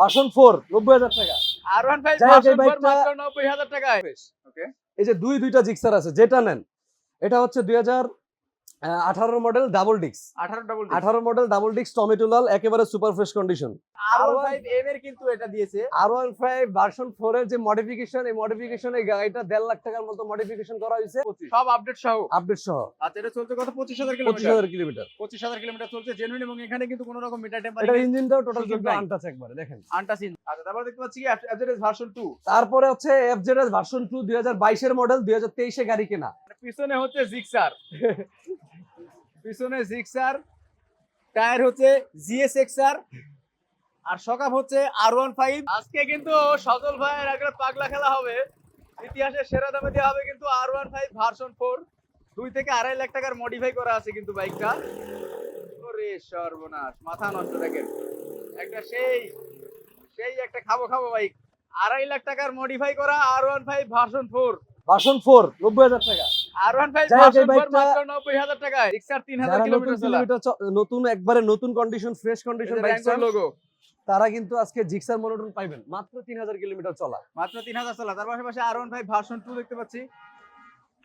Version four নব্বই হাজার টাকা। আর ওয়ান ফাইভ ভার্সন 4 মাত্র নব্বই হাজার টাকায়। ওকে এই যে দুই দুইটা জিক্সার আছে যেটা নেন এটা হচ্ছে দুই হাজার আঠারো মডেল ডাবল ডিক্স আঠারো ডাবল আঠারো মডেল ডাবল ডিক্স টমেটো লাল একেবারে সুপার ফ্রেশ কন্ডিশন আর ফাইভ এম এর কিন্তু এটা দিয়েছে। R one five version four এর যে মডিফিকেশন এই মডিফিকেশন এই গাড়িটা দেড় লাখ টাকার মতো মডিফিকেশন করা হয়েছে। সব আপডেট সহ। আপডেট সহ। আচ্ছা এটা চলছে কত? পঁচিশ হাজার পঁচিশ হাজার কিলোমিটার পঁচিশ হাজার কিলোমিটার চলছে জেনুইন এবং এখানে কিন্তু কোনো রকম মিটার টেম্পার ইঞ্জিনটাও টোটাল কিন্তু আনটাচ একবারে দেখেন। আনটাসিন আচ্ছা তারপর দেখতে পাচ্ছি অ্যাভারেজ ভার্সন টু তারপরে হচ্ছে এফজেডএস ভার্সন টু দুই হাজার বাইশের মডেল দুই হাজার তেইশে গাড়ি কেনা। পিছনে হচ্ছে জিক্সার পিছনে জিক্সার টায়ার হচ্ছে জিএস এক্সআর আর সকাপ হচ্ছে আর ওয়ান ফাইভ আজকে কিন্তু সজল ভাইয়ের একটা পাগলা খেলা হবে। ইতিহাসের সেরা দামে দেওয়া হবে কিন্তু R one five version four দুই থেকে আড়াই লাখ টাকার মডিফাই করা আছে কিন্তু বাইকটা। ওরে সর্বনাশ, মাথা নষ্ট দেখেন। একটা সেই সেই একটা খাব খাব বাইক। আড়াই লাখ টাকার মডিফাই করা R one five version four version four নব্বই হাজার টাকা। নতুন একবারে নতুন condition fresh condition bike logo তারা কিন্তু আজকে জিক্সার মনোটন পাইবেন। মাত্র তিন হাজার কিলোমিটার চলা। মাত্র তিন হাজার চলা। তার পাশাপাশি R one five version two দেখতে পাচ্ছি।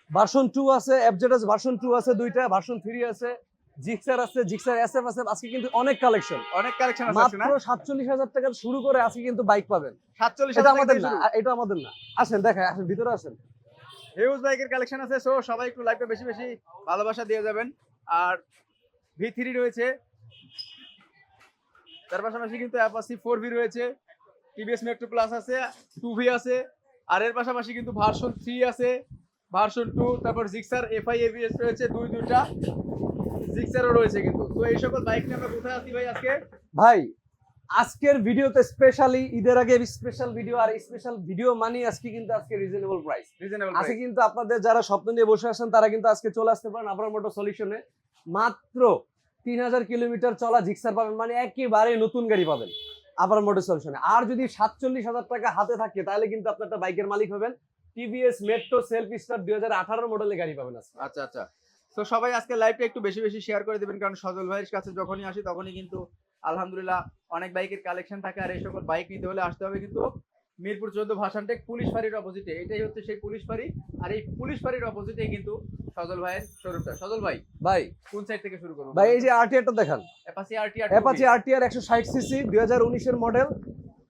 ভার্সন টু আছে এফজেডএস ভার্সন টু আছে দুইটা ভার্সন থ্রি আছে জিক্সার আছে জিক্সার এসএফ আছে আজকে কিন্তু অনেক কালেকশন অনেক কালেকশন আছে মাত্র সাতচল্লিশ হাজার টাকা শুরু করে আজকে কিন্তু বাইক পাবেন। সাতচল্লিশ এটা আমাদের না এটা আমাদের না। আসেন দেখায় আসেন ভিতরে আসেন। হিউজ বাইকের কালেকশন আছে সো সবাই একটু লাইভটা বেশি বেশি ভালোবাসা দিয়ে যাবেন। আর ভি থ্রি রয়েছে। তার পাশাপাশি কিন্তু অ্যাপাসি ফোর ভি রয়েছে। টিভিএস মেট্রো প্লাস আছে টু ভি আছে। আর এর পাশাপাশি কিন্তু ভার্সন থ্রি আছে ভার্সন টু তারপর জিক্সার এফআই এবিএস রয়েছে, দুই দুইটা। জিক্সারও রয়েছে কিন্তু। তো এই সকল বাইক নিয়ে আমরা কোথায় আছি ভাই আজকে? ভাই আজকের ভিডিওতে স্পেশালি ঈদের আগে স্পেশাল ভিডিও আর স্পেশাল ভিডিও মানি আজকে কিন্তু আজকে রিজনেবল প্রাইস রিজনেবল আজকে কিন্তু আপনাদের যারা স্বপ্ন নিয়ে বসে আছেন তারা কিন্তু আজকে চলে আসতে পারেন আপনার মোটর সলিউশনে মাত্র তিন হাজার কিলোমিটার চলা জিক্সার পাবেন মানে একেবারে নতুন গাড়ি পাবেন আবার মোটর সলিউশনে আর যদি সাতচল্লিশ হাজার টাকা হাতে থাকে তাহলে কিন্তু আপনি একটা বাইকের মালিক হবেন। টিভিএস মেট্রো সেলফ স্টার দুই হাজার আঠারো মডেলের গাড়ি পাবেন আজকে। আচ্ছা আচ্ছা। তো সবাই আজকে লাইভটা একটু বেশি বেশি শেয়ার করে দিবেন কারণ সজল ভাইয়ের কাছে যখনই আসি তখনই কিন্তু আলহামদুলিল্লাহ অনেক বাইকের কালেকশন থাকে আর এই সকল বাইক নিতে হলে আসতে হবে কিন্তু মিরপুর চোদ্দ ভাষানটেক পুলিশ ফাঁড়ির অপোজিটে এটাই হচ্ছে সেই পুলিশ ফাঁড়ি। আর এই পুলিশ ফাঁড়ির অপোজিটে কিন্তু সজল ভাইয়ের শোরুমটা। সজল ভাই ভাই কোন সাইড থেকে শুরু করব? ভাই এই যে আরটিআরটা দেখান। অ্যাপাসি আরটি অ্যাপাচি আরটিআর একশো ষাট সিসি দুই হাজার উনিশের মডেল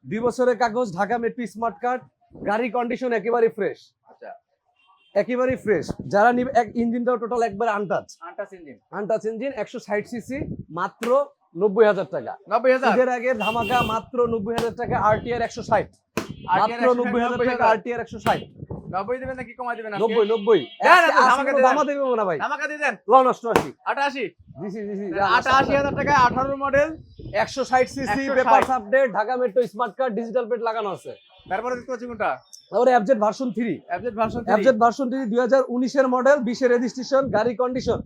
দুই বছরের কাগজ ঢাকা মেট্রো স্মার্ট কার্ড গাড়ি কন্ডিশন একেবারে ফ্রেশ আচ্ছা। একেবারেই ফ্রেশ যারা নিবে এক ইঞ্জিনটাও টোটাল একবার untouch untouch engine untouch engine একশো ষাট সিসি মাত্র নব্বই হাজার টাকা। নব্বই হাজার? ঈদের আগে ধামাকা মাত্র নব্বই হাজার টাকা আরটিআর একশো ষাট। মাত্র নব্বই হাজার টাকা আরটিআর একশো ষাট। নব্বই দেবেন নাকি কমাই দেবেন নব্বই নব্বই। দেবো না ভাই। দিয়ে দেন। আটাশি? হাজার টাকায় আঠারো মডেল একশো ষাট CC 160 paper update Dhaka metro smart card digital plate লাগানো আছে। তারপরে দেখতে পাচ্ছি কোনটা? তারপরে FZ version three FZ version FZ version three দুই হাজার উনিশের মডেল বিশের রেজিস্ট্রেশন গাড়ি কন্ডিশন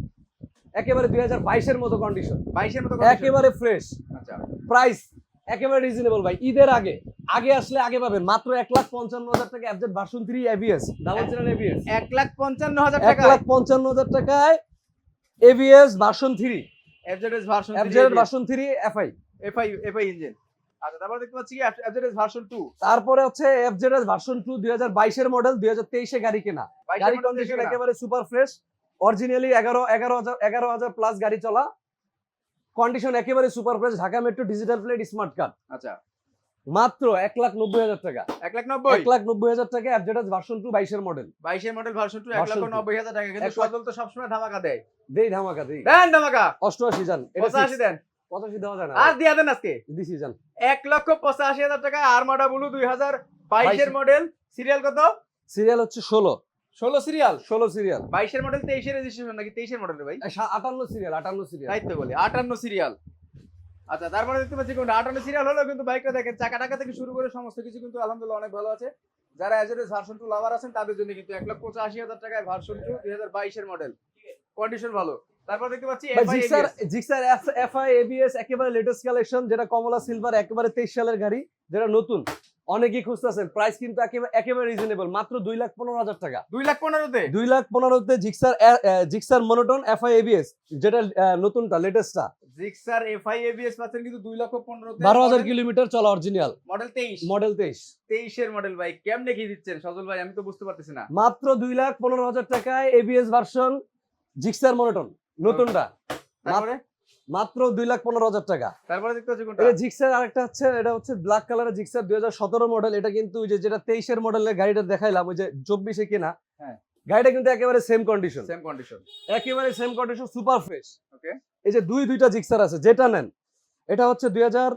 একেবারে দুই হাজার বাইশের মতো কন্ডিশন বাইশের মতো একেবারে ফ্রেশ আচ্ছা। প্রাইস একেবারে রিজনেবল ভাই। ঈদের আগে আগে আসলে আগে পাবেন। মাত্র এক লাখ পঞ্চান্ন হাজার টাকা FZ version three ABS double channel ABS এক লাখ পঞ্চান্ন হাজার এক লাখ পঞ্চান্ন হাজার টাকায় ABS version three FZS version FZ version three FI FI FI engine আচ্ছা তারপর দেখতে পাচ্ছি কি? এফজেডএস ভার্সন 2 তারপরে হচ্ছে এফজেডএস ভার্সন টু দুই হাজার বাইশের মডেল দুই হাজার তেইশে গাড়ি কেনা। গাড়ি কন্ডিশন একেবারে সুপার ফ্রেশ অরিজিনালি এগারো এগারো হাজার এগারো হাজার প্লাস গাড়ি চলা। কন্ডিশন একেবারে super fresh Dhaka metro digital plate smart card আচ্ছা। মাত্র এক লাখ নব্বই হাজার টাকা। এক লাখ নব্বই? এক লাখ নব্বই হাজার টাকা অ্যাপজেটাস ভার্সন টু বাইশের মডেল বাইশের মডেল ভার্সন 2 এক লক্ষ নব্বই হাজার টাকা। কিন্তু সজল তো সবসময় ধামাকা দেয়। দেই ধামাকা দেই। দেন ধামাকা। অষ্টআশি যান। পঁচাশি দেন। পঁচাশি দেওয়া যায় না। আর দিয়া দেন আজকে। দিছি যান। এক লক্ষ পঁচাশি হাজার টাকা। আরমাডা ব্লু দুই হাজার বাইশের মডেল সিরিয়াল কত? সিরিয়াল হচ্ছে ষোলো। ষোলো সিরিয়াল ষোলো সিরিয়াল বাইশের মডেল তেইশের রেজিস্ট্রেশন নাকি তেইশের মডেল ভাই? আটান্ন সিরিয়াল আটান্ন সিরিয়াল তাই তো বলি আটান্ন সিরিয়াল আচ্ছা তারপরে দেখতে পাচ্ছি কোনটা? আটান্ন সিরিয়াল হলো কিন্তু বাইকটা দেখেন চাকা টাকা থেকে শুরু করে সমস্ত কিছু কিন্তু আলহামদুলিল্লাহ অনেক ভালো আছে। যারা এজেন্ট ভার্সন টু লাভার আছেন তাদের জন্য কিন্তু এক লক্ষ পঁচাশি হাজার টাকায় ভার্সন টু দুই হাজার বাইশের মডেল কন্ডিশন ভালো। তারপর দেখতে পাচ্ছি জিক্সার জিক্সার এফআই এবিএস একেবারে লেটেস্ট কালেকশন যেটা কমলা সিলভার একেবারে তেইশ সালের গাড়ি যেটা নতুন। অনেকেই খুঁজতেছেন প্রাইস কিন্তু একেবারে রিজনেবল মাত্র দুই লাখ পনেরো হাজার টাকা। দুই লাখ পনেরোতে? দুই লাখ পনেরোতে Gixxer Gixxer monotone FI ABS যেটা নতুনটা লেটেস্টটা জিক্সার এফআই এবিএস পাচ্ছেন কিন্তু দুই লক্ষ পনেরোতে। বারো হাজার কিলোমিটার চলা অরিজিনাল মডেল তেইশ। মডেল তেইশ। তেইশের মডেল ভাই কেমনে কি দিচ্ছেন? সজল ভাই আমি তো বুঝতে পারতেছি না। মাত্র দুই লাখ পনেরো হাজার টাকায় এবিএস ভার্সন জিক্সার মনোটন নতুনটা। তারপরে? মাত্র দুই লাখ পনেরো হাজার টাকা। তারপরে দেখতে হচ্ছে কোনটা? এটা জিক্সার আরেকটা হচ্ছে এটা হচ্ছে ব্ল্যাক কালারের জিক্সার দুই হাজার সতেরো মডেল এটা কিন্তু যে যেটা তেইশের মডেলের গাড়িটা দেখাইলাম ওই যে চব্বিশে কেনা হ্যাঁ। গাড়িটা কিন্তু একেবারে সেম কন্ডিশন সেম কন্ডিশন একেবারে same condition super fresh okay এই যে দুই দুইটা জিক্সার আছে যেটা নেন এটা হচ্ছে দুই হাজার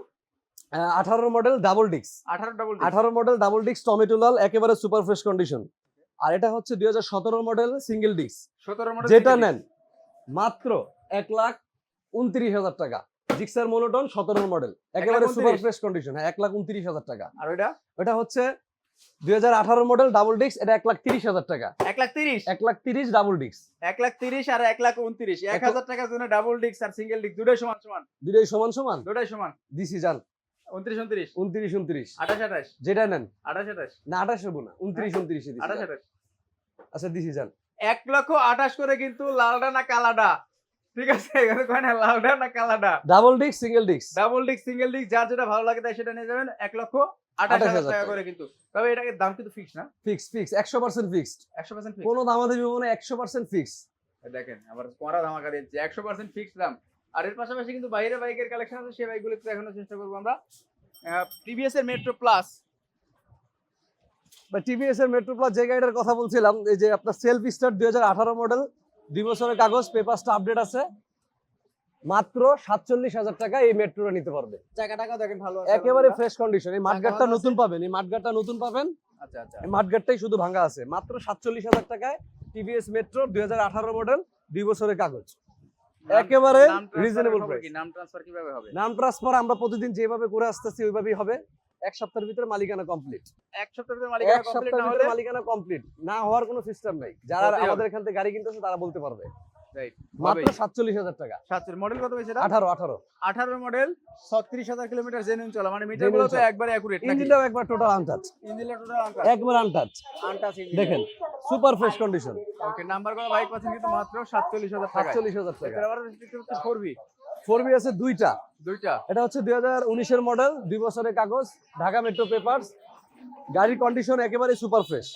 আঠারো মডেল ডাবল ডিক্স আঠারো ডাবল আঠারো মডেল ডাবল ডিক্স টমেটো লাল একেবারে সুপার ফ্রেশ কন্ডিশন আর এটা হচ্ছে দুই হাজার সতেরো মডেল সিঙ্গেল ডিক্স সতেরো মডেল যেটা নেন মাত্র এক লাখ উনত্রিশ হাজার টাকা। জিক্সার মোনোটন সতেরো মডেল একেবারে সুপার ফ্রেশ কন্ডিশন হ্যাঁ এক লাখ উনত্রিশ হাজার টাকা। আর ওইটা? এটা হচ্ছে দুই হাজার আঠারো মডেল ডাবল ডিক্স এটা এক লাখ তিরিশ হাজার টাকা। এক লাখ তিরিশ? এক লাখ তিরিশ ডাবল ডিক্স এক লাখ তিরিশ আর এক লাখ উনত্রিশ। এক এক- হাজার টাকার জন্য ডাবল ডিক্স আর সিঙ্গেল দুটাই সমান সমান? দুটাই সমান সমান? দুটাই সমান? দিছি উনত্রিশ উনত্রিশ? উনত্রিশ উনত্রিশ। আঠাশ আঠাশ? যেটা নেন। আঠাশ আঠাশ? না আঠাশ হব না। উনত্রিশ উনত্রিশে দিছি। আঠাশ আঠাশ? আচ্ছা দিছি যান এক লক্ষ আঠাশ করে কিন্তু লালডা না কালাডা? ঠিক আছে এখানে কয় না লালডা না কালাডা ডাবল ডিক্স সিঙ্গেল ডিক্স ডাবল ডিক্স সিঙ্গেল ডিক্স যার যেটা ভালো লাগে তাই সেটা নিয়ে যাবেন। এক লক্ষ আঠাশ 28,000 হাজার টাকা। করে কিন্তু। তবে এটাকে দাম কিন্তু ফিক্স না? ফিক্স ফিক্স একশো পার্সেন্ট ফিক্সড একশো পার্সেন্ট কোনো দামাদামি মানে একশো পার্সেন্ট ফিক্স দেখেন আবার কড়া ধামাকা দিচ্ছে একশো পার্সেন্ট ফিক্স দাম। আর এর পাশাপাশি কিন্তু বাইরে বাইকের কালেকশন আছে সেই বাইকগুলো একটু দেখানোর চেষ্টা করব আমরা। টিভিএস এর মেট্রো প্লাস বা টিভিএস এর মেট্রো প্লাস যে গাড়িটার কথা বলছিলাম এই যে আপনার সেলফ স্টার্ট দুই মডেল দুই বছরের কাগজ পেপারসটা আপডেট আছে। মাত্র সাতচল্লিশ হাজার টাকা এই মেট্রোটা নিতে পারবে। টাকা দেখেন ভালো একেবারে ফ্রেশ কন্ডিশন এই ভালো নতুন পাবেন এই মাঠগাটটা নতুন পাবেন। আচ্ছা আচ্ছা। এই মাঠগাটটাই শুধু ভাঙা আছে। মাত্র সাতচল্লিশ হাজার টাকায় টিভিএস মেট্রো দুই হাজার আঠারো মডেল দুই বছরের কাগজ। একেবারে। কি? নাম ট্রান্সফার কীভাবে হবে? নাম ট্রান্সফার আমরা প্রতিদিন যেভাবে করে আসতেছি ওইভাবেই হবে। এক সপ্তাহের ভিতরে মালিকানা কমপ্লিট এক সপ্তাহের ভিতরে মালিকানা কমপ্লিট না হলে? মালিকানা কমপ্লিট না হওয়ার কোনো সিস্টেম নাই। যারা আমাদের এখান থেকে গাড়ি কিনতেছে তারা বলতে পারবে। মাত্র সাতচল্লিশ হাজার টাকা। সাতচল্লিশ মডেল কত হয়েছে আঠারো আঠারো। আঠারো মডেল ছত্রিশ হাজার কিলোমিটার জেনুইন চলা। মানে মিটারগুলো তো চলা। অ্যাকুরেট ইঞ্জিনটাও একবার টোটাল আনটাচ ইঞ্জিনটা টোটাল আনটাচ একবার আনটাচ আনটাচ দেখেন super fresh condition okay number করা বাইক পাচ্ছেন কিন্তু মাত্র সাতচল্লিশ হাজার সাতচল্লিশ হাজার টাকা ফোর বি ফোর বি আছে দুইটা। দুইটা। এটা হচ্ছে দুই হাজার উনিশের মডেল দুই বছরের কাগজ ঢাকা মেট্রো পেপারস গাড়ির কন্ডিশন একেবারে সুপার ফ্রেশ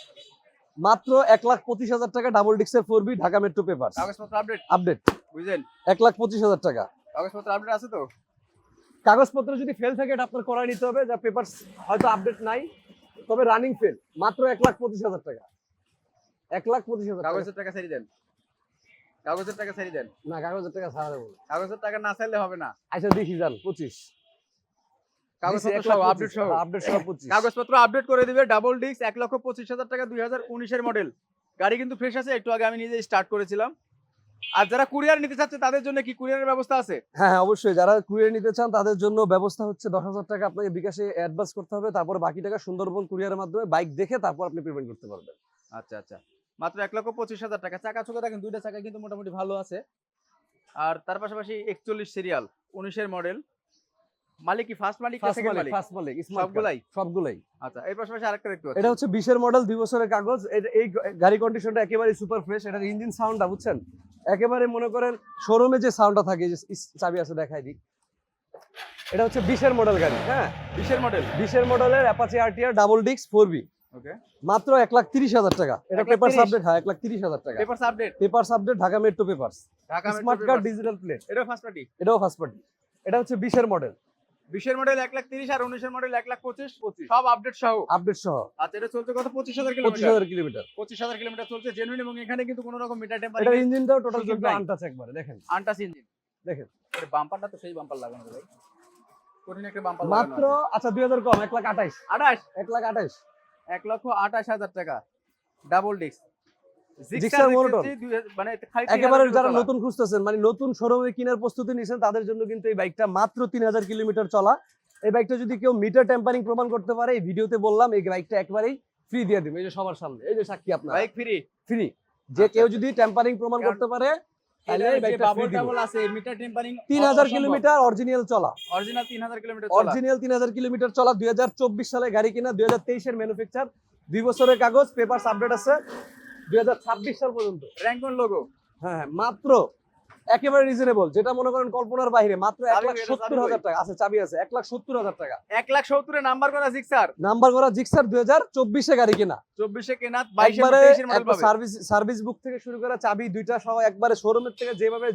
মাত্র এক লাখ পঁচিশ হাজার টাকা ডাবল ডিক্সের ফোর বি ঢাকা মেট্রো কাগজপত্র আপডেট আপডেট বুঝলেন? এক লাখ পঁচিশ হাজার টাকা। কাগজপত্র আপডেট আছে তো? কাগজপত্র যদি ফেল থাকে এটা আপনার করাই নিতে হবে। যা পেপার হয়তো আপডেট নাই তবে রানিং ফেল মাত্র এক লাখ পঁচিশ হাজার টাকা। এক লাখ পঁচিশ হাজার কাগজের টাকা ছেড়ে দেন। কাগজের টাকা ছেড়ে দেন? না কাগজের টাকা ছাড়া দেবো কাগজের টাকা না চাইলে হবে না? আচ্ছা দেখি যান পঁচিশ। কাগজপত্র আপডেট সহ? আপডেট সহ পঁচিশ। কাগজপত্র আপডেট করে দিবে ডাবল ডিস্ক এক লক্ষ পঁচিশ হাজার টাকা দুই হাজার উনিশের মডেল গাড়ি কিন্তু ফ্রেশ আছে একটু আগে আমি নিজে স্টার্ট করেছিলাম। আর যারা কুরিয়ার নিতে চাচ্ছে তাদের জন্য কি কুরিয়ারের ব্যবস্থা আছে? হ্যাঁ হ্যাঁ অবশ্যই। যারা কুরিয়ার নিতে চান তাদের জন্য ব্যবস্থা হচ্ছে দশ হাজার টাকা আপনাকে বিকাশে অ্যাডভান্স করতে হবে তারপর বাকি টাকা সুন্দরবন কুরিয়ারের মাধ্যমে বাইক দেখে তারপর আপনি পেমেন্ট করতে পারবেন। আচ্ছা আচ্ছা। মাত্র এক লক্ষ পঁচিশ হাজার টাকা। চাকা চোখে দেখেন দুইটা চাকা কিন্তু মোটামুটি ভালো আছে। আর তার পাশাপাশি একচল্লিশ সিরিয়াল উনিশের মডেল মালিক কি ফার্স্ট মালিক ফার্স্ট সেকেন্ড মালিক মালিক। ফার্স্ট মালিক সবগুলাই? সবগুলাই। আচ্ছা এর পাশাপাশি আরেকটা দেখতে পাচ্ছি। এটা হচ্ছে মডেল দুই বছরের কাগজ। এই গাড়ি কন্ডিশনটা একেবারে সুপার ফ্রেশ এটার ইঞ্জিন সাউন্ডটা বুঝছেন? একেবারে মনে করেন শোরুমে যে সাউন্ডটা থাকে যে চাবি আছে দেখাই দিই। এটা হচ্ছে বিশের মডেল গাড়ি হ্যাঁ? বিশের মডেল মডেলের অ্যাপাচি আরটিআর ডাবল ডিক্স ফোর বি ওকে মাত্র এক লাখ তিরিশ হাজার টাকা। এটা পেপার আপডেট হ্যাঁ এক লাখ তিরিশ হাজার টাকা। Papers update paper update Dhaka metro papers Dhaka smart card digital plate এটা ফার্স্ট পার্টি এটাও ফার্স্ট পার্টি এটা হচ্ছে বিশের মডেল বিশের মডেল এক লাখ তিরিশ আর উনিশের মডেল এক লাখ পঁচিশ। সব আপডেট সহ। আপডেট সহ। আচ্ছা এটা চলছে কত? পঁচিশ হাজার পঁচিশ হাজার কিলোমিটার। পঁচিশ হাজার কিলোমিটার চলছে জেনুইন এবং এখানে কিন্তু কোনো রকম মিটার টেম্পারিং এটার ইঞ্জিনটাও টোটাল কিন্তু আনটাচ একবারে দেখেন। আনটাস ইঞ্জিন দেখেন। এটা বাম্পারটা তো সেই বাম্পার লাগানো ভাই। কঠিন একটা বাম্পার মাত্র আচ্ছা দুই হাজার কম এক লাখ আঠাইশ। আঠাশ? এক লাখ আঠাইশ। এক লক্ষ আঠাশ হাজার টাকা। ডাবল ডিস্ক মানে একেবারে যারা নতুন খুঁজতেছেন মানে নতুন শোরুমে কেনার প্রস্তুতি নিছেন তাদের জন্য কিন্তু এই বাইকটা মাত্র তিন হাজার কিলোমিটার চলা। এই বাইকটা যদি কেউ মিটার টেম্পারিং প্রমাণ করতে পারে এই ভিডিওতে বললাম এই বাইকটা একবারেই ফ্রি দিয়ে দিবে। এই যে সবার সামনে এই যে সাক্ষী আপনার। বাইক ফ্রি ফ্রি যে আচ্ছা, কেউ আচ্ছা। যদি টেম্পারিং প্রমাণ করতে পারে তাহলে এই বাইকটা free দিব। আছে মিটার টেম্পারিং তিন হাজার কিলোমিটার অরিজিনাল চলা। অরিজিনাল 3000 কিলোমিটার চলা। তিন হাজার কিলোমিটার চলা দুই হাজার চব্বিশ সালে গাড়ি কিনা দুই হাজার তেইশের ম্যানুফ্যাকচার দুই বছরের কাগজ পেপার আপডেট আছে দুই হাজার ছাব্বিশ সাল পর্যন্ত। র্যাঙ্কন লোগো হ্যাঁ হ্যাঁ, মাত্র একেবারে রিজনেবল যেটা মনে করেন কল্পনার বাইরে মাত্র এক লাখ সত্তর হাজার টাকা। আছে চাবি আছে এক লাখ সত্তর হাজার টাকা। এক লাখ সত্তরের নাম্বার করা জিক্সার নাম্বার করা জিক্সার দুই হাজার চব্বিশে গাড়ি কেনা। চব্বিশে কেনা 22 একবারে এ 23 এর মডেল পাবে। সার্ভিস সার্ভিস বুক থেকে শুরু করা চাবি দুইটা সহ একবারে শোরুমের থেকে যেভাবে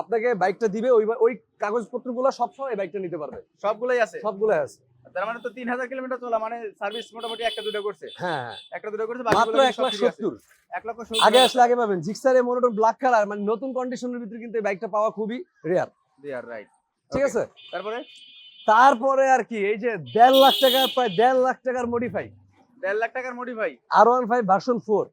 আপনাকে বাইকটা দিবে ওই ওই কাগজপত্রগুলো সব সহ এই বাইকটা নিতে পারবে। সবগুলোই আছে? সবগুলো আছে। তার মানে তো 3000 কিলোমিটার চলা মানে সার্ভিস মোটামুটি একটা দুটো করছে? হ্যাঁ হ্যাঁ। একটা দুটো করছে মাত্র এক লাখ সত্তর। 1 লক্ষ 70 আগে আসলে আগে পাবেন। জিক্সার মনোটন ব্ল্যাক কালার মানে নতুন কন্ডিশনের ভিতরে কিন্তু এই বাইকটা পাওয়া খুবই রেয়ার দেয়ার রাইট ঠিক আছে? তারপরে? তারপরে আর কি এই যে দেড় লাখ টাকার প্রায় দেড় লাখ টাকার মডিফাই 1.5 লাখ টাকার modify R one five version four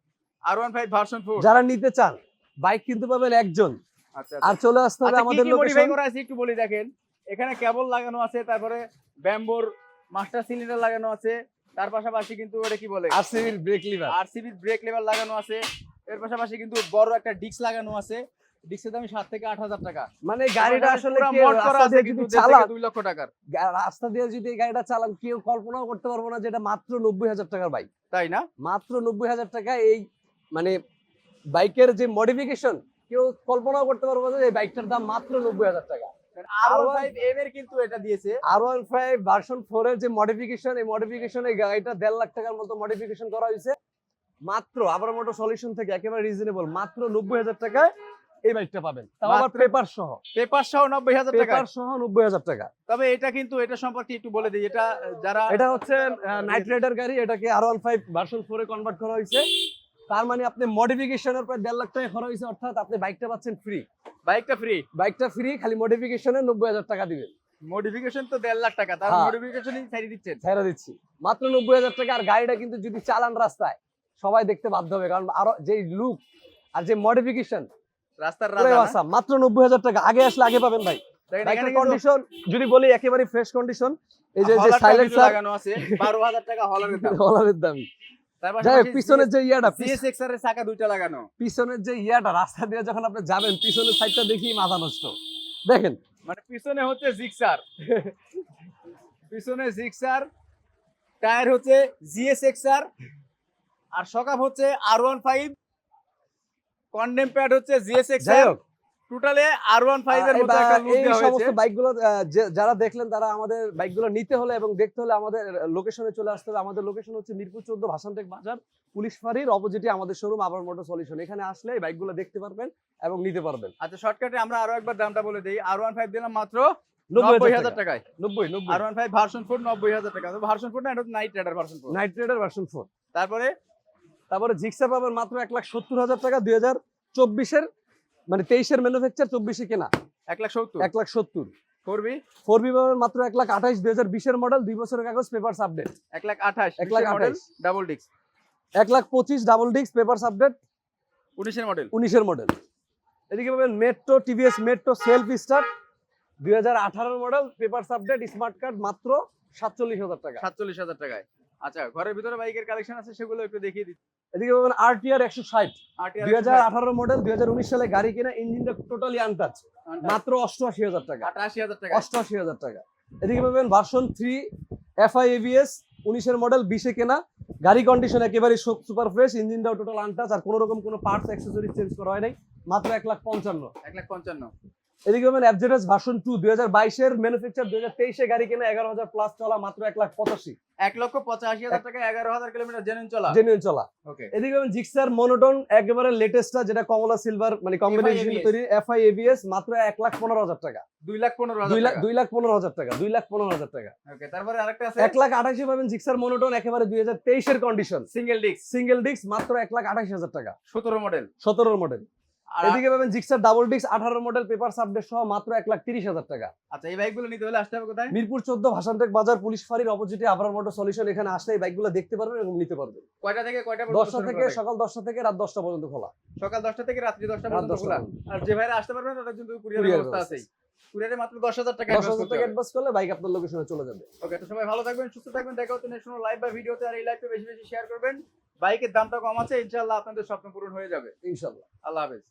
R15 ভার্সন 4 যারা নিতে চান বাইক কিনতে পাবেন একজন। আর চলে আসতে হবে আচ্ছা, আমাদের লোকেশন করা আছে একটু বলি দেখেন। এখানে কেবল লাগানো আছে তারপরে ব্যাম্বোর মাস্টার সিলিন্ডার লাগানো আছে তার পাশাপাশি কিন্তু ওটা কি বলে? আরসিবির brake lever RCB brake level লাগানো আছে এর পাশাপাশি কিন্তু বড় একটা ডিস্ক লাগানো আছে। ডিস্কের দাম সাত থেকে আট হাজার টাকা। মানে গাড়িটা আসলে কেউ করা রাস্তা আছে দিয়ে কিন্তু যদি দেড় থেকে চালান দুই লক্ষ টাকার। রাস্তা দিয়ে যদি এই গাড়িটা চালান কেউ কল্পনাও করতে পারব না যে এটা মাত্র নব্বই হাজার টাকার বাইক তাই না? মাত্র নব্বই হাজার টাকা এই মানে বাইকের যে মডিফিকেশন কেউ কল্পনাও করতে পারব যে এই বাইকটার দাম মাত্র নব্বই হাজার টাকা। কিন্তু এটা দিয়েছে। ভার্সন এর যে মডিফিকেশন এই মডিফিকেশন গাড়িটা দেড় লাখ টাকার মতো মডিফিকেশন করা হয়েছে। মাত্র আবার সলিউশন থেকে একেবারে রিজনেবল মাত্র নব্বই হাজার টাকায় এই বাইকটা পাবেন। তাও আবার পেপার সহ। পেপার সহ নব্বই হাজার টাকা পেপার সহ নব্বই হাজার টাকা। তবে এটা কিন্তু এটা সম্পর্কে একটু বলে দিই এটা যারা এটা হচ্ছে নাইট রাইডার গাড়ি এটাকে R one five version four এ কনভার্ট করা হয়েছে। তার মানে আপনি মডিফিকেশনের প্রায় দেড় লাখ টাকা খরচ হয়েছে অর্থাৎ আপনি বাইকটা পাচ্ছেন ফ্রি বাইকটা ফ্রি বাইকটা ফ্রি খালি মডিফিকেশনে নব্বই হাজার টাকা দিবেন। মডিফিকেশন তো দেড় লাখ টাকা তার হ্যাঁ। মডিফিকেশনই ছাড়িয়ে দিচ্ছেন। ছেড়ে দিচ্ছি। মাত্র নব্বই হাজার টাকা আর গাড়িটা কিন্তু যদি চালান রাস্তায় সবাই দেখতে বাধ্য হবে কারণ আরও যে লুক আর যে মডিফিকেশন রাস্তার না? মাত্র নব্বই হাজার টাকা আগে আসলে আগে পাবেন ভাই। কন্ডিশন যদি বলি একেবারে ফ্রেশ কন্ডিশন এই যে সাইলেন্সার লাগানো আছে বারো হাজার টাকা হলারের দাম। হলারের দামি। পিছনের যে ইয়াটা সিএসএক্স এর চাকা দুইটা লাগানো। পিছনের যে ইয়াটা রাস্তা দিয়ে যখন আপনি যাবেন পিছনের সাইডটা দেখি মাথা নষ্ট। দেখেন। মানে পিছনে হচ্ছে জিক্সার। পিছনে জিক্সার টায়ার হচ্ছে জিএসএক্সআর আর সকাপ হচ্ছে আর ওয়ান ফাইভ। কন্ডেম প্যাড হচ্ছে জিএসএক্সআর। টোটালে আর ওয়ান ফাইভ এর এই মতো একটা লুক এই দেওয়া সমস্ত বাইকগুলো যারা দেখলেন তারা আমাদের বাইকগুলো নিতে হলে এবং দেখতে হলে আমাদের লোকেশনে চলে আসতে হবে আমাদের লোকেশন হচ্ছে মিরপুর চোদ্দ ভাসানটেক বাজার পুলিশ ফাঁড়ির অপোজিটে আমাদের শোরুম আবার মোটর সলিউশন এখানে আসলে এই বাইকগুলো দেখতে পারবেন এবং নিতে পারবেন। আচ্ছা শর্টকাটে আমরা আরও একবার দামটা বলে দিই। আর ওয়ান ফাইভ দিলাম মাত্র নব্বই হাজার হাজার টাকায়। নব্বই নব্বই। R one five version four নব্বই হাজার টাকা। ভার্সন ফোর না এটা Knight Rider version four Knight Rider version four তারপরে? তারপরে জিক্সা পাবেন মাত্র এক লাখ সত্তর হাজার টাকা দুই হাজার চব্বিশের মানে তেইশের ম্যানুফ্যাকচার চব্বিশে কেনা। এক লাখ সত্তর? এক লাখ সত্তর। ফোর বি ফোর বি পাবেন মাত্র এক লাখ আঠাইশ দুই হাজার বিশের মডেল দুই বছরের কাগজ পেপার আপডেট এক লাখ আঠাশ এক লাখ আঠাশ। ডাবল ডিস্ক এক লাখ পঁচিশ ডাবল ডিস্ক পেপার আপডেট উনিশের মডেল উনিশের মডেল এদিকে পাবেন Metro TVS Metro self start দুই হাজার আঠারোর model paper update smart card মাত্র সাতচল্লিশ হাজার টাকা। সাতচল্লিশ হাজার টাকায়। আচ্ছা ঘরের ভিতরে বাইকের কালেকশন আছে সেগুলো একটু দেখিয়ে দিচ্ছি। এদিকে পাবেন আরটিআর একশো ষাট। RTR দুই হাজার আঠারো মডেল দুই হাজার উনিশ সালে গাড়ি কেনা ইঞ্জিনটা টোটালি আনটাচ মাত্র অষ্টআশি হাজার টাকা। আটাশি হাজার টাকা। অষ্টআশি হাজার টাকা। এদিকে পাবেন ভার্সন থ্রি এফআই এবিএস উনিশের মডেল বিশে কেনা। গাড়ি কন্ডিশন একেবারে সুপার ফ্রেশ ইঞ্জিনটাও টোটাল আনটাচ আর কোনো রকম কোনো পার্টস অ্যাক্সেসরিজ চেঞ্জ করা হয় নাই। মাত্র এক লাখ পঞ্চান্ন। এক লাখ পঞ্চান্ন। এদিকে পাবেন অ্যাবজেডাস ভার্সন টু দুই হাজার বাইশের ম্যানুফ্যাকচার দুই হাজার তেইশে গাড়ি কেনা এগারো হাজার প্লাস চলা মাত্র এক লাখ পঁচাশি। এক লক্ষ পঁচাশি হাজার টাকা এগারো হাজার কিলোমিটার জেনুইন চলা। জেনুইন চলা। এদিকে পাবেন জিক্সার মনোটন একেবারে লেটেস্টটা যেটা কমলা সিলভার মানে কম্বিনেশন তৈরি এফআই এবিএস মাত্র এক লাখ পনেরো হাজার টাকা। দুই লাখ পনেরো দুই লাখ দুই লাখ পনেরো হাজার টাকা দুই লাখ পনেরো হাজার টাকা। ওকে তারপরে আরেকটা আছে। এক লাখ আঠাশি পাবেন জিক্সার মনোটন একেবারে দুই হাজার তেইশের condition single disc single disc মাত্র এক লাখ আঠাশি হাজার টাকা। সতেরো মডেল সতেরোর মডেল এদিকে পাবেন জিক্সার ডাবল আঠারো মডেল পেপার সাবডেট সহ মাত্র এক লাখ তিরিশ হাজার টাকা। আচ্ছা এই বাইকগুলো নিতে হলে আসতে হবে কোথায়? মিরপুর চোদ্দ বাজার পুলিশ ফাঁড়ির অপোজিটে আবরার মোটর সলিউশন এখানে আসলে এই বাইকগুলো দেখতে পারবেন এবং নিতে পারবেন। কয়টা থেকে কয়টা দশটা থেকে সকাল দশটা থেকে রাত দশটা পর্যন্ত খোলা। সকাল দশটা থেকে রাত্রি দশটা পর্যন্ত খোলা। আর যে ভাইরা আসতে পারবে না তাদের জন্য কুরিয়ার ব্যবস্থা আছেই। কুরিয়ারে মাত্র দশ হাজার টাকা দশ অ্যাডভান্স করতে অ্যাডভান্স করলে বাইক আপনার লোকেশনে চলে যাবে। ওকে তো সবাই ভালো থাকবেন সুস্থ থাকবেন দেখা হচ্ছে নেক্সট লাইভ বা ভিডিওতে আর এই লাইভটা বেশি বেশি শেয়ার করবেন। বাইকের দামটা কম আছে ইনশাআল্লাহ আপনাদের স্বপ্ন পূরণ হয়ে যাবে। ইনশাল্লাহ আল্লাহ হাফেজ।